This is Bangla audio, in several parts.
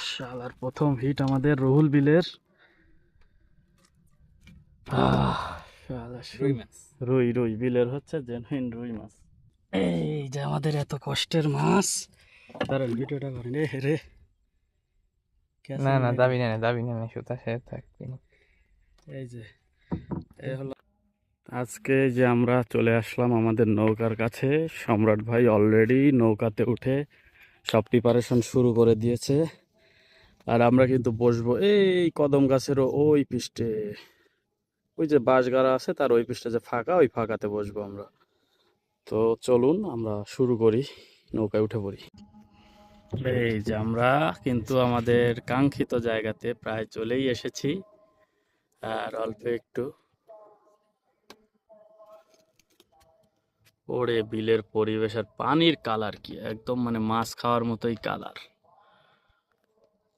শালার প্রথম হিট আমাদের রুহুল বিলের। আহ, রুই রুই বিলের হচ্ছে জেনুইন রুই মাছ। এই যে আমাদের এত কষ্টের মাছ। দাঁড়ান ভিডিওটা করেন। এ রে। না না দাবি না দাবি না সুতা সে থাকবে এই যে এই হলো। আজকে যে আমরা চলে আসলাম আমাদের নৌকার কাছে সম্রাট ভাই অলরেডি নৌকাতে উঠে সব প্রিপারেশন শুরু করে দিয়েছে। আর আমরা কিন্তু বসবো এই কদম গাছেরও ওই পৃষ্ঠে। ওই যে বাঁশগাড়া আছে, তার ওই পৃষ্ঠে যে ফাঁকা, ওই ফাঁকাতে বসবো আমরা। তো চলুন, আমরা শুরু করি, নৌকায় উঠে পড়ি। এই যে আমরা কিন্তু আমাদের কাঙ্ক্ষিত জায়গাতে প্রায় চলেই এসেছি। আর অল্প একটু ওরে বিলের পরিবেশ আর পানির কালার কি? একদম মানে মাছ খাওয়ার মতোই কালার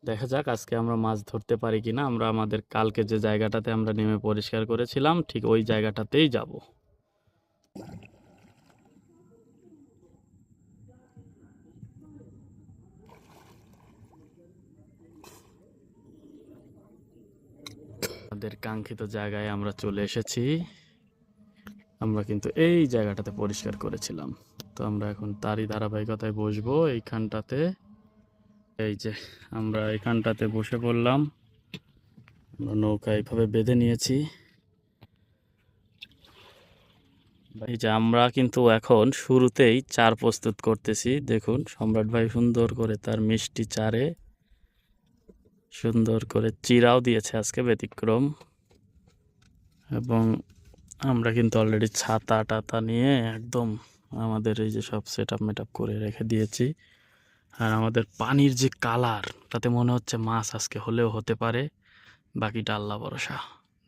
দেখা যাক আজকে আমরা মাছ ধরতে পারি কিনা। আমরা আমাদের কালকে যে জায়গাটাতে আমরা নেমে পরিষ্কার করেছিলাম, ঠিক ওই জায়গাটাতেই যাব। আমাদের কাঙ্ক্ষিত জায়গায় আমরা চলে এসেছি। আমরা কিন্তু এই জায়গাটাতে পরিষ্কার করেছিলাম। তো আমরা এখন তারই ধারাবাহিকতায় বসবো এইখানটাতে। এই যে আমরা এইখানটাতে বসে পড়লাম। আমরা নৌকা এইভাবে বেঁধে নিয়েছি। এই যে আমরা কিন্তু এখন শুরুতেই চার প্রস্তুত করতেছি। দেখুন, সম্রাট ভাই সুন্দর করে তার মিষ্টি চারে সুন্দর করে চিরাও দিয়েছে আজকে ব্যতিক্রম। এবং আমরা কিন্তু অলরেডি ছাতা টাতা নিয়ে একদম আমাদের এই যে সব সেট আপ মেট আপ করে রেখে দিয়েছি। আর আমাদের পানির যে কালার তাতে মনে হচ্ছে মাছ আজকে হলেও হতে পারে। বাকিটা আল্লাহ ভরসা।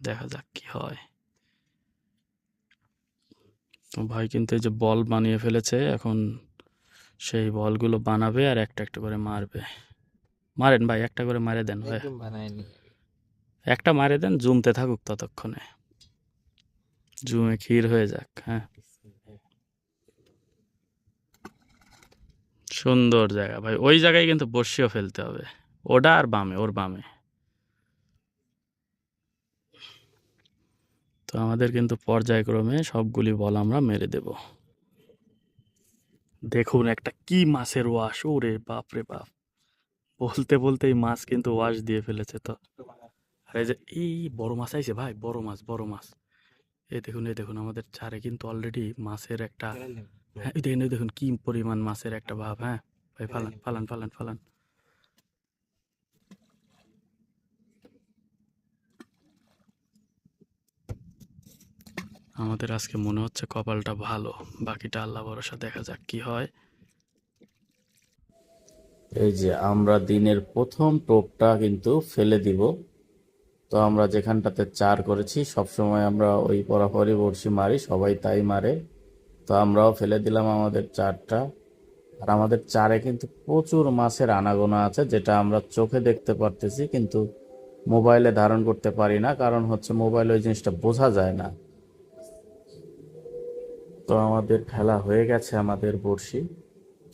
দেখা যাক কি হয়। তো ভাই কিন্তু এই যে বল বানিয়ে ফেলেছে এখন সেই বলগুলো বানাবে আর একটা একটা করে মারবে। মারেন ভাই একটা করে মারে দেন ভাই। একটা মারে দেন জুমতে থাকুক ততক্ষণে। জুমে ক্ষীর হয়ে যাক হ্যাঁ। সুন্দর জায়গা ভাই, ওই জায়গায় কিন্তু বসিও ফেলতে হবে। ওটা আর বামে, ওর বামে। তো আমাদের কিন্তু পর্যায়ক্রমে সবগুলি বল আমরা মেরে দেব। দেখুন একটা কি মাছের ওয়াশ, ওরে বাপ রে বাপ। বলতে বলতেই মাছ কিন্তু ওয়াশ দিয়ে ফেলেছে তো। আর এই যে, এই বড় মাছ আইছে ভাই, বড় মাছ বড় মাছ। এই দেখুন এই দেখুন আমাদের চারে কিন্তু অলরেডি মাছের একটা হ্যাঁ এই দেখুন এই দেখুন কি পরিমাণ মাছের একটা ভাব হ্যাঁ? ভাই ফালান ফালান ফালান ফালান। আমাদের আজকে মনে হচ্ছে কপালটা ভালো বাকিটা আল্লাহ ভরসা দেখা যাক কি হয়। এই যে আমরা দিনের প্রথম টোপটা কিন্তু ফেলে দিব। তো আমরা যেখানটাতে চার করেছি, সবসময় আমরা ওই পরাপরই বড়শি মারি, সবাই তাই মারে। তো আমরাও ফেলে দিলাম আমাদের চারটা। আর আমাদের চারে কিন্তু প্রচুর মাছের আনাগোনা আছে, যেটা আমরা চোখে দেখতে পারতেছি, কিন্তু মোবাইলে ধারণ করতে পারি না, কারণ হচ্ছে মোবাইলে ওই জিনিসটা বোঝা যায় না। তো আমাদের খেলা হয়ে গেছে আমাদের বড়শি।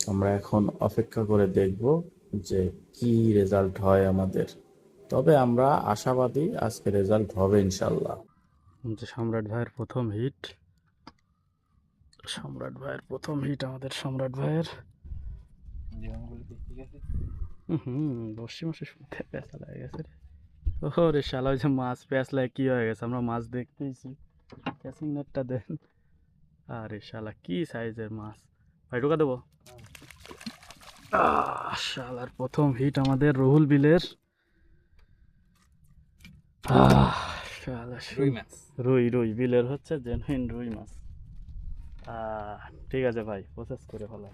আমরা এখন অপেক্ষা করে দেখব যে কি রেজাল্ট হয় আমাদের। তবে আমরা আশাবাদী আজকে রেজাল্ট হবে ইনশাল্লাহ সম্রাট ভাইয়ের প্রথম হিট সম্রাট ভাইয়ের প্রথম হিট আমাদের সম্রাট ভাইয়ের। হুম বসি মাসে শুনতে পেঁচা লাগে গেছে রে। ও রে শালা, ওই যে মাছ পেঁচলায় কি হয়ে গেছে? আমরা মাছ দেখতেইছি ক্যাচিং নেটটা দেন। আরে শালা, কি সাইজের মাছ? ভাই, ঢোকা দেবো? শালার প্রথম হিট আমাদের রুহুল বিলের। রুই মাছ। রুই রুই, বিলের হচ্ছে জেনুইন রুই মাছ। ঠিক আছে ভাই প্রসেস করে ফেলাই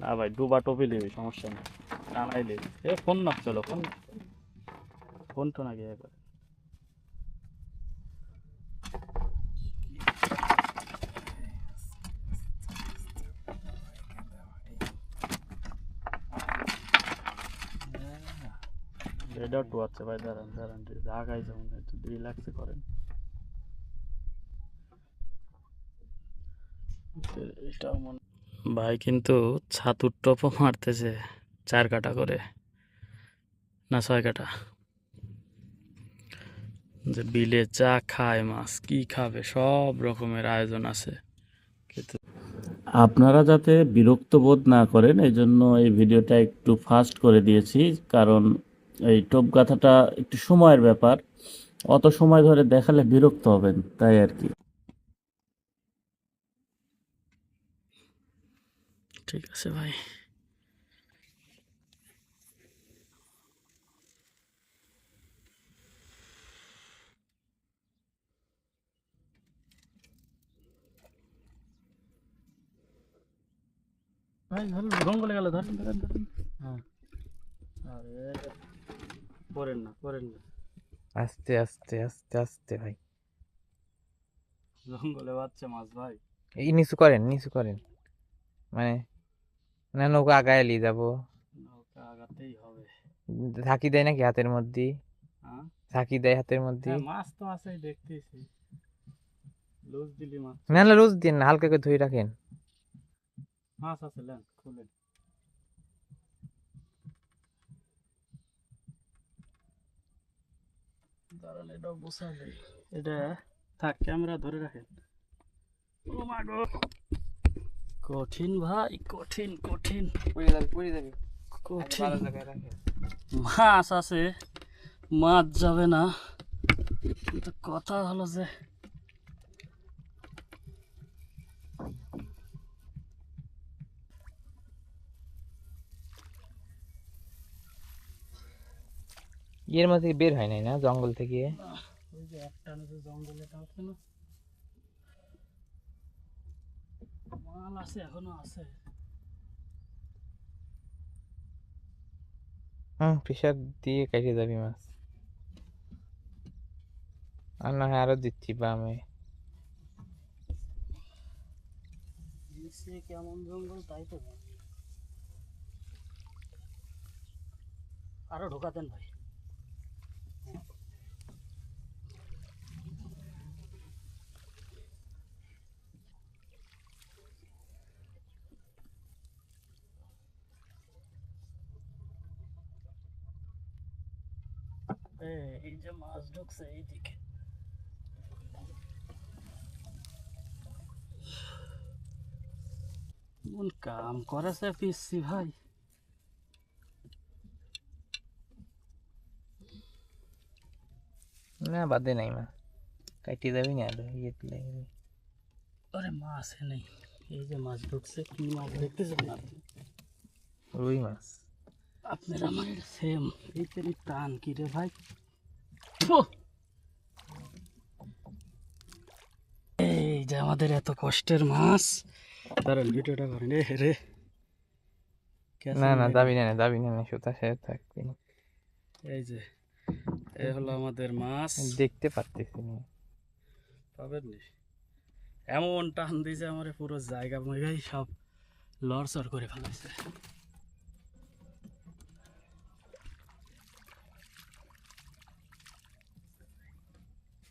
না ভাই, ডুবা টপি নিবি, সমস্যা নেই। টানাই লিবি এ, ফোন না চলো, ফোন। ফোন তো নাকি একবার। এটাও টু আছে ভাই দাঁড়ান দাঁড়ান আগাই যেমন একটু রিল্যাক্সে করেন। এটাও মনে ভাই কিন্তু ছাতুর টপও মারতেছে চার কাটা করে। না ছয় কাটা। যে বিলে চা খায় মাছ কি খাবে সব রকমের আয়োজন আছে। কিন্তু আপনারা যাতে বিরক্ত বোধ না করেন এই জন্য এই ভিডিওটা একটু ফাস্ট করে দিয়েছি কারণ এই টোপ গাথাটা একটু সময়ের ব্যাপার। অত সময় ধরে দেখালে বিরক্ত হবেন তাই আর কি। ঠিক আছে ভাই। ভাই ধরুন জঙ্গলে গেল ধরেন ধরেন ধরেন হ্যাঁ আরে করেন না না। আস্তে আস্তে আস্তে আস্তে ভাই। জঙ্গলে বাচ্চা মাছ ভাই। এই নিচু করেন নিচু করেন। মানে না নৌকা আগায় যাব। নৌকা আগাতেই হবে। দেয় নাকি হাতের মধ্যে? হ্যাঁ? থাকি দেয় হাতের মধ্যে? হ্যাঁ, মাছ তো আছেই দেখতেছি। লুজ দিলি মাছ। না না রোজ দিন হালকা করে ধুয়ে রাখেন। মাছ আছে লেন খুলেন। দাঁড়ান এটা বসালে এটা থাক ক্যামেরা ধরে রাখেন। ও মা গো। কঠিন ভাই কঠিন কঠিন। পড়ে যাবে পড়ে যাবে কঠিন। মাছ আছে মাছ যাবে না। কিন্তু কথা হলো যে ইয়ের মধ্যে বের হয় নাই না? জঙ্গল থেকে? ওই যে একটা যে জঙ্গলে আছে না? মাল আছে এখনও আছে। হুম প্রেশার দিয়ে কেটে যাবি মাছ। আর না হয় আরও দিচ্ছি বামে। কেমন জঙ্গল তাই তো। আরও ঢোকাতেন ভাই। এই- এই যে মাছ ঢুকছে এইদিকে কোন কাম করেছে পিসি ভাই না বাদে নাই মা কাটি যাবি না আরও ইয়ে দিলে আরে মাছ নেই এই যে মাছ ঢুকছে কি মাছ দেখতেছেন না আপনি? রুই মাছ আপনার আমার সেম এই তেরি টান কি রে ভাই ওহ! এই যে আমাদের এত কষ্টের মাছ। দাঁড়ান ভিডিওটা করেন। রে। না না দাবি না না দাবি না সুতা সে থাকবি। এই যে এই হলো আমাদের মাছ। দেখতে পারতেছি না। পাবেন নি? এমন টান দিয়েছে আমার পুরো জায়গা মেঘাই সব লড়চড় করে ফেলাইছে।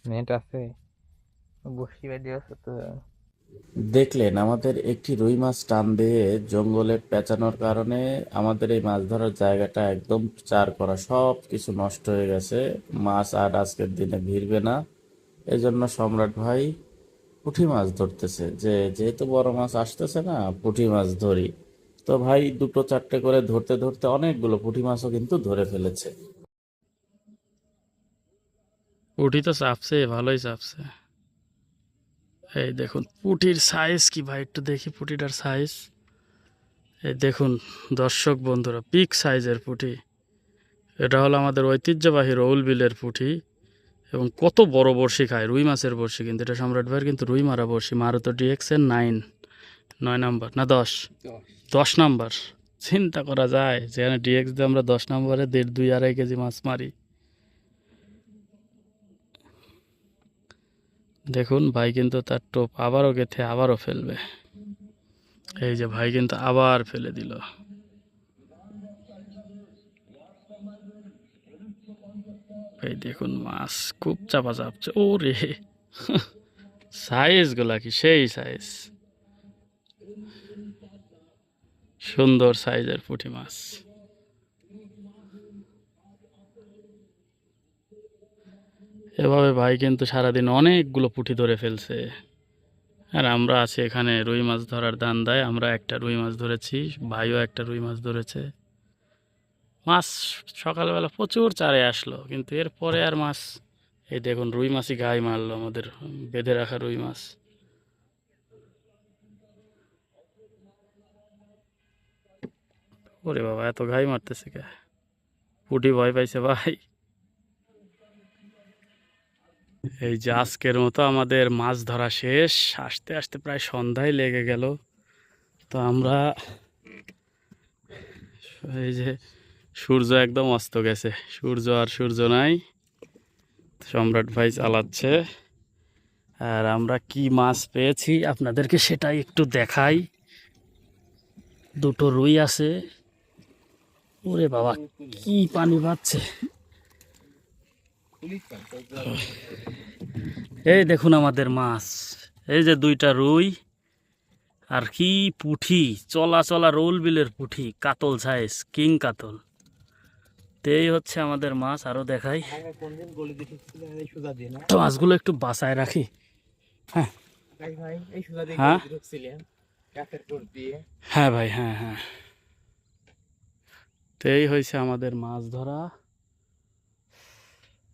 আছে। বসি আছে তো। দেখলেন, আমাদের একটি রুই মাছ টান দিয়ে জঙ্গলে পেঁচানোর কারণে আমাদের এই মাছ ধরার জায়গাটা একদম চার করা সব কিছু নষ্ট হয়ে গেছে। মাছ আর আজকের দিনে ভিড়বে না। এজন্য সম্রাট ভাই পুঁটি মাছ ধরতেছে। যে, যেহেতু বড় মাছ আসতেছে না, পুঁটি মাছ ধরি। তো ভাই দুটো চারটে করে ধরতে ধরতে অনেকগুলো পুঁটি মাছও কিন্তু ধরে ফেলেছে। পুঁটি তো চাপছে ভালোই চাপছে এই দেখুন পুঁটির সাইজ কি ভাই? একটু দেখি পুঁটিটার সাইজ এই দেখুন, দর্শক বন্ধুরা পিক সাইজের পুঁটি এটা হলো আমাদের ঐতিহ্যবাহী রৌল বিলের পুঁটি এবং কত বড় বড়শি খায়, রুই মাছের বড়শি কিন্তু। এটা সম্রাট ভাইয়ের কিন্তু রুই মারা বড়শি, মারুতো ডিএক্সের নাইন নয় নাম্বার, না দশ? দশ নাম্বার। চিন্তা করা যায়, যেখানে ডিএক্স দিয়ে আমরা দশ নম্বরে দেড়, দুই, আড়াই কেজি মাছ মারি। দেখুন, ভাই কিন্তু তার টোপ আবারও গেথে আবারও ফেলবে। এই যে ভাই কিন্তু আবার ফেলে দিল। এই দেখুন, মাছ খুব চাপা চাপছে ও রে সাইজগুলা কি, সেই সাইজ। সুন্দর সাইজের পুঁটি মাছ। এভাবে ভাই কিন্তু সারাদিন অনেকগুলো পুঁটি ধরে ফেলছে। আর আমরা আছি এখানে রুই মাছ ধরার দান্দায় আমরা একটা রুই মাছ ধরেছি, ভাইও একটা রুই মাছ ধরেছে। মাছ সকালবেলা প্রচুর চারে আসলো, কিন্তু এরপরে আর মাছ, এই দেখুন রুই মাছই গায়ে মারলো, আমাদের বেঁধে রাখা রুই মাছ। ওরে বাবা, এত ঘাই মারতেছে কে? পুটি ভয় পাইছে ভাই। এই যে আজকের মতো আমাদের মাছ ধরা শেষ। আসতে আসতে প্রায় সন্ধ্যায় লেগে গেল। তো আমরা এই যে সূর্য একদম অস্ত গেছে। সূর্য আর সূর্য নাই। সম্রাট ভাই চালাচ্ছে। আর আমরা কি মাছ পেয়েছি আপনাদেরকে সেটাই একটু দেখাই। দুটো রুই আছে। ওরে বাবা, কি পানি পাচ্ছে এই দেখুন আমাদের মাছ। এই যে দুইটা রুই আর কি পুঠি, চলা চলা রোল বিলের পুঠি, কাতল সাইজ কিং কাতল। তো এই হচ্ছে আমাদের মাছ, আরও দেখাই। তো মাছগুলো একটু বাসায় রাখি। হ্যাঁ। হ্যাঁ? হ্যাঁ ভাই হ্যাঁ হ্যাঁ। তো এই হয়েছে আমাদের মাছ ধরা।